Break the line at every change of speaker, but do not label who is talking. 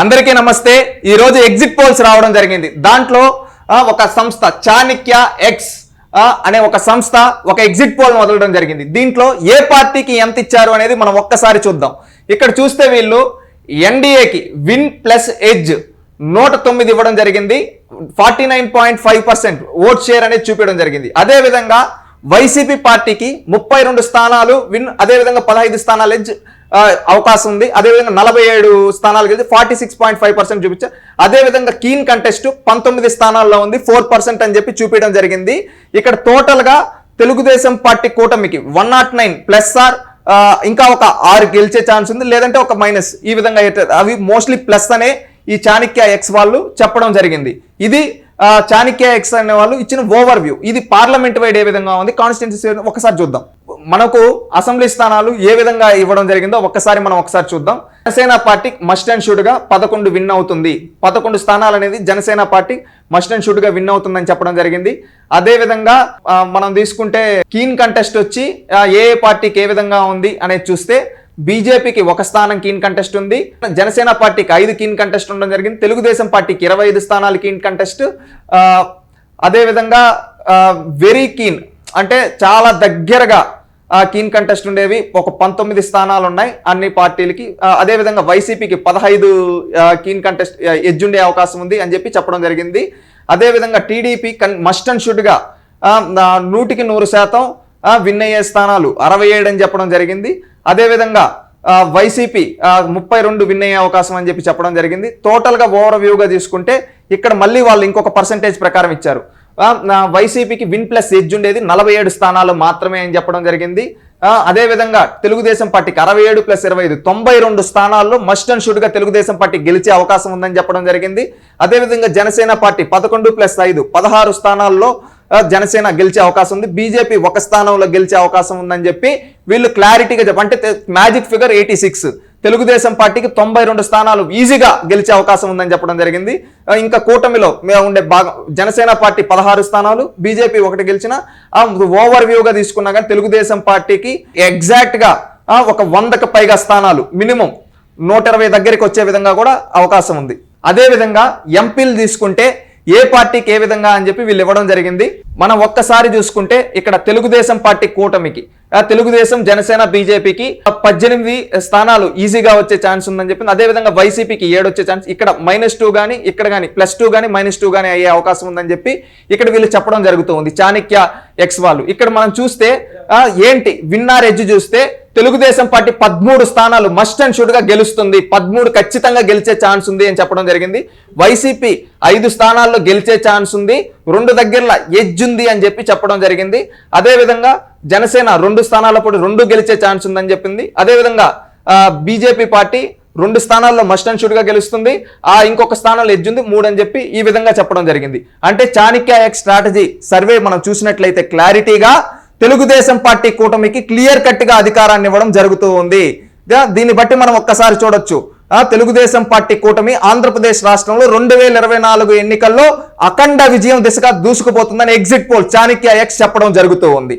అందరికీ నమస్తే. ఈరోజు ఎగ్జిట్ పోల్స్ రావడం జరిగింది. దాంట్లో ఒక సంస్థ చాణిక్య ఎక్స్ అనే ఒక సంస్థ ఒక ఎగ్జిట్ పోల్ వదలడం జరిగింది. దీంట్లో ఏ పార్టీకి ఎంత ఇచ్చారు అనేది మనం ఒక్కసారి చూద్దాం. ఇక్కడ చూస్తే వీళ్ళు ఎన్డీఏకి విన్ ప్లస్ ఎడ్జ్ నూట తొమ్మిది ఇవ్వడం జరిగింది. Forty nine point five percent vote share అనేది చూపించడం జరిగింది. అదే విధంగా వైసీపీ పార్టీకి ముప్పై రెండు స్థానాలు విన్ అదే విధంగా పదహైదు స్థానాలు ఎడ్జ్ అవకాశం ఉంది. అదేవిధంగా నలభై ఏడు స్థానాలు గెలిచి forty six point five percent చూపించారు అదేవిధంగా కీన్ కంటెస్ట్ పంతొమ్మిది స్థానాల్లో ఉంది. ఫోర్ పర్సెంట్ అని చెప్పి చూపించడం జరిగింది. ఇక్కడ టోటల్గా తెలుగుదేశం పార్టీ కూటమికి one nought nine plus or ఇంకా ఒక ఆరు గెలిచే ఛాన్స్ ఉంది. లేదంటే ఒక మైనస్. ఈ విధంగా అవి మోస్ట్లీ ప్లస్ అనే ఈ చాణక్య ఎక్స్ వాళ్ళు చెప్పడం జరిగింది. ఇది చాణక్య ఎక్స్ అనే వాళ్ళు ఇచ్చిన ఓవర్ వ్యూ ఇది పార్లమెంట్ వైడ్ ఏ విధంగా ఉంది? కాన్స్టిట్యూన్సీ ఒకసారి చూద్దాం. మనకు అసెంబ్లీ స్థానాలు ఏ విధంగా ఇవ్వడం జరిగిందో ఒక్కసారి మనం ఒకసారి చూద్దాం. జనసేన పార్టీ మస్ట్ అండ్ షుడ్గా పదకొండు విన్ అవుతుంది. పదకొండు స్థానాలు అనేది జనసేన పార్టీ మస్ట్ అండ్ షుడ్గా విన్ అవుతుందని చెప్పడం జరిగింది. అదే విధంగా మనం తీసుకుంటే కీన్ కంటెస్ట్ వచ్చి ఏ పార్టీకి ఏ విధంగా ఉంది అనేది చూస్తే బీజేపీకి ఒక స్థానం కీన్ కంటెస్ట్ ఉంది. జనసేన పార్టీకి ఐదు కీన్ కంటెస్ట్ ఉండడం జరిగింది. తెలుగుదేశం పార్టీకి ఇరవై ఐదు స్థానాలు కీన్ కంటెస్ట్. అదేవిధంగా వెరీ కీన్ అంటే చాలా దగ్గరగా కీన్ కంటెస్ట్ ఉండేవి. ఒక పంతొమ్మిది స్థానాలు ఉన్నాయి అన్ని పార్టీలకి. అదేవిధంగా వైసీపీకి పదహైదు కీన్ కంటెస్ట్ ఎజ్జుండే ఎడ్జ్ ఉండే అవకాశం ఉంది అని చెప్పి చెప్పడం జరిగింది. అదేవిధంగా టీడీపీ కన్ మస్ట్ అండ్ షుడ్గా నూటికి నూరు శాతం విన్ అయ్యే స్థానాలు అరవై ఏడు అని చెప్పడం జరిగింది. అదేవిధంగా వైసీపీ ముప్పై రెండు విన్ అయ్యే అవకాశం అని చెప్పి చెప్పడం జరిగింది. టోటల్గా ఓవర్ వ్యూగా తీసుకుంటే ఇక్కడ మళ్ళీ వాళ్ళు ఇంకొక పర్సంటేజ్ ప్రకారం ఇచ్చారు. వైసీపీకి విన్ ప్లస్ ఎడ్జ్ ఉండేది నలభై ఏడు స్థానాలు మాత్రమే అని చెప్పడం జరిగింది. అదేవిధంగా తెలుగుదేశం పార్టీకి అరవై ఏడు ప్లస్ ఇరవై ఐదు తొంభై రెండు స్థానాల్లో మస్ట్ అండ్ షుడ్గా తెలుగుదేశం పార్టీ గెలిచే అవకాశం ఉందని చెప్పడం జరిగింది. అదేవిధంగా జనసేన పార్టీ పదకొండు ప్లస్ ఐదు పదహారు స్థానాల్లో జనసేన గెలిచే అవకాశం ఉంది. బీజేపీ ఒక స్థానంలో గెలిచే అవకాశం ఉందని చెప్పి వీళ్ళు క్లారిటీగా చెప్ప అంటే magic figure eighty six. Telugu Desam పార్టీకి తొంభై రెండు స్థానాలు ఈజీగా గెలిచే అవకాశం ఉందని చెప్పడం జరిగింది. ఇంకా కూటమిలో మేము ఉండే భాగం జనసేన పార్టీ పదహారు స్థానాలు బీజేపీ ఒకటి గెలిచిన ఓవర్ వ్యూగా తీసుకున్నా కానీ తెలుగుదేశం పార్టీకి ఎగ్జాక్ట్గా ఒక వందకు పైగా స్థానాలు మినిమం నూట ఇరవై దగ్గరికి వచ్చే విధంగా కూడా అవకాశం ఉంది. అదే విధంగా ఎంపీలు తీసుకుంటే ఏ పార్టీకి ఏ విధంగా అని చెప్పి వీళ్ళు ఇవ్వడం జరిగింది. మనం ఒక్కసారి చూసుకుంటే ఇక్కడ తెలుగుదేశం పార్టీ కూటమికి తెలుగుదేశం జనసేన బీజేపీకి పద్దెనిమిది స్థానాలు ఈజీగా వచ్చే ఛాన్స్ ఉందని చెప్పింది అదే విధంగా వైసీపీకి ఏడు వచ్చే ఛాన్స్ ఇక్కడ మైనస్ టూ కానీ ఇక్కడ కానీ ప్లస్ టూ కానీ మైనస్ టూ కానీ అయ్యే అవకాశం ఉందని చెప్పి ఇక్కడ వీళ్ళు చెప్పడం జరుగుతుంది. చాణక్య ఎక్స్ వాళ్ళు. ఇక్కడ మనం చూస్తే ఏంటి? విన్నార్ ఎడ్జ్ చూస్తే తెలుగుదేశం పార్టీ పదమూడు స్థానాలు మస్ట్ అండ్ షుడ్గా గెలుస్తుంది. పదమూడు ఖచ్చితంగా గెలిచే ఛాన్స్ ఉంది అని చెప్పడం జరిగింది. వైసీపీ ఐదు స్థానాల్లో గెలిచే ఛాన్స్ ఉంది. రెండు దగ్గరలో ఎడ్జ్ ఉంది అని చెప్పి చెప్పడం జరిగింది. అదే విధంగా జనసేన రెండు స్థానాల పోటీ రెండు గెలిచే ఛాన్స్ ఉందని చెప్పింది. అదే విధంగా బీజేపీ పార్టీ రెండు స్థానాల్లో మస్ట్ అండ్ షూట్గా గెలుస్తుంది. ఆ ఇంకొక స్థానంలో ఎడ్జ్ ఉంది మూడు అని చెప్పి ఈ విధంగా చెప్పడం జరిగింది. అంటే చాణక్య ఎక్స్ స్ట్రాటజీ సర్వే మనం చూసినట్లయితే క్లారిటీగా తెలుగుదేశం పార్టీ కూటమికి క్లియర్ కట్గా అధికారాన్ని ఇవ్వడం జరుగుతూ ఉంది. దీన్ని బట్టి మనం ఒక్కసారి చూడొచ్చు. తెలుగుదేశం పార్టీ కూటమి ఆంధ్రప్రదేశ్ రాష్ట్రంలో రెండు వేల ఇరవై నాలుగు ఎన్నికల్లో అఖండ విజయం దిశగా దూసుకుపోతుందని ఎగ్జిట్ పోల్ చాణక్య ఎక్స్ చెప్పడం జరుగుతూ ఉంది.